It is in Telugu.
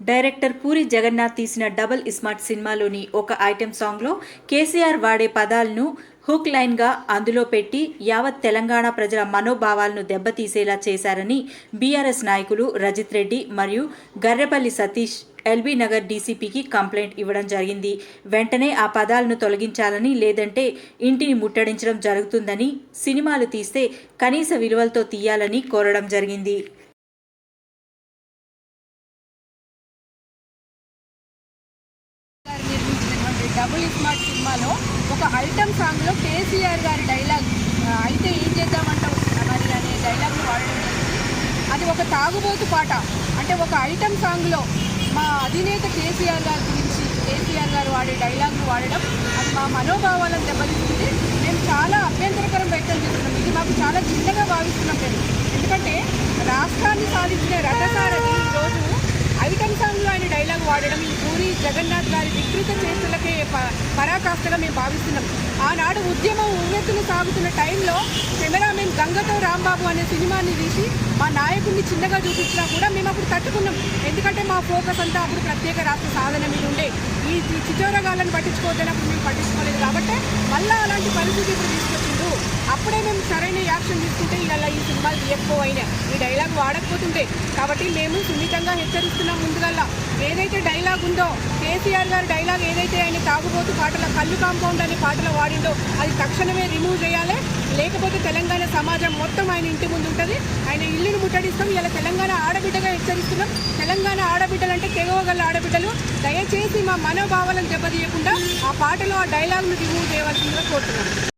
డైరెక్టర్ పూరి జగన్నాథ్ తీసిన డబుల్ ఇస్మార్ట్ సినిమాలోని ఒక ఐటెం సాంగ్లో కేసీఆర్ వాడే పదాలను హుక్ లైన్గా అందులో పెట్టి యావత్ తెలంగాణ ప్రజల మనోభావాలను దెబ్బతీసేలా చేశారని బీఆర్ఎస్ నాయకులు రజిత్ రెడ్డి మరియు గర్రెపల్లి సతీష్ ఎల్బీ నగర్ డీసీపీకి కంప్లైంట్ ఇవ్వడం జరిగింది. వెంటనే ఆ పదాలను తొలగించాలని లేదంటే ఇంటిని ముట్టడించడం జరుగుతుందని సినిమాలు తీస్తే కనీస విలువలతో తీయాలని కోరడం జరిగింది. డబుల్ స్మార్ట్ సినిమాలో ఒక ఐటమ్ సాంగ్లో కేసీఆర్ గారి డైలాగ్ అయితే ఏం చేద్దామంటావు మరి అనే డైలాగ్ను వాడడం అది ఒక తాగుబోతు పాట. అంటే ఒక ఐటమ్ సాంగ్లో మా అధినేత కేసీఆర్ గారి గురించి కేసీఆర్ గారు వాడే డైలాగ్ను వాడడం అది మా మనోభావాలను దెబ్బతీస్తుంది. మేము చాలా అభ్యంతరకరం వ్యక్తం చేస్తున్నాం. ఇది మాకు చాలా చిన్నగా భావిస్తున్నాం మేము. ఎందుకంటే రాష్ట్రాన్ని సాధించిన రథసారథి ఈరోజు ఐటమ్ సాంగ్లో ఆయన డైలాగ్ వాడడం జగన్నాథ్ గారి వికృత చేష్టలకే ప- పరాకాష్ఠగా మేము భావిస్తున్నాం. ఆనాడు ఉద్యమం ఉవ్వెత్తులు సాగుతున్న టైంలో కెమెరామెన్ గంగతో రాంబాబు అనే సినిమాని తీసి మా నాయకుడిని చిన్నగా చూపించినా కూడా మేము అప్పుడు తట్టుకున్నాం. ఎందుకంటే మా ఫోకస్ అంతా అప్పుడు ప్రత్యేక రాష్ట్ర సాధన మీద ఉండే. ఈ ఈ చిచోరగాళ్ళని పట్టించుకోవద్దని అప్పుడు మేము పట్టించుకోలేదు. కాబట్టి మళ్ళీ అలాంటి పరిస్థితి ఇప్పుడు తీసుకొచ్చింది. అప్పుడే మేము సరైన యాక్షన్ తీసుకుంటే ఇలా ఈ సినిమాలు ఎక్కువ అయినా. ఈ డైలాగ్ వాడకపోతుంటే. కాబట్టి మేము సున్నితంగా హెచ్చరిస్తున్నాం ముందుగల్లా. ఏదైతే డైలాగ్ ఉందో కేసీఆర్ గారి డైలాగ్ ఏదైతే ఆయన తాగుబోతు పాటల కళ్ళు కాంపౌండ్ అనే పాటలు వాడిండో అది తక్షణమే రిమూవ్ చేయాలి. లేకపోతే తెలంగాణ సమాజం మొత్తం ఆయన ఇంటి ముందు ఉంటుంది. ఆయన ఇల్లును ముట్టడిస్తాం. ఇలా తెలంగాణ ఆడబిడ్డగా హెచ్చరిస్తున్నాం. తెలంగాణ ఆడబిడ్డలు అంటే తెగవగల ఆడబిడ్డలు. దయచేసి మా మనోభావాలను దెబ్బతీయకుండా ఆ పాటలో ఆ డైలాగ్ను రిమూవ్ చేయవలసిందిగా కోరుతున్నాం.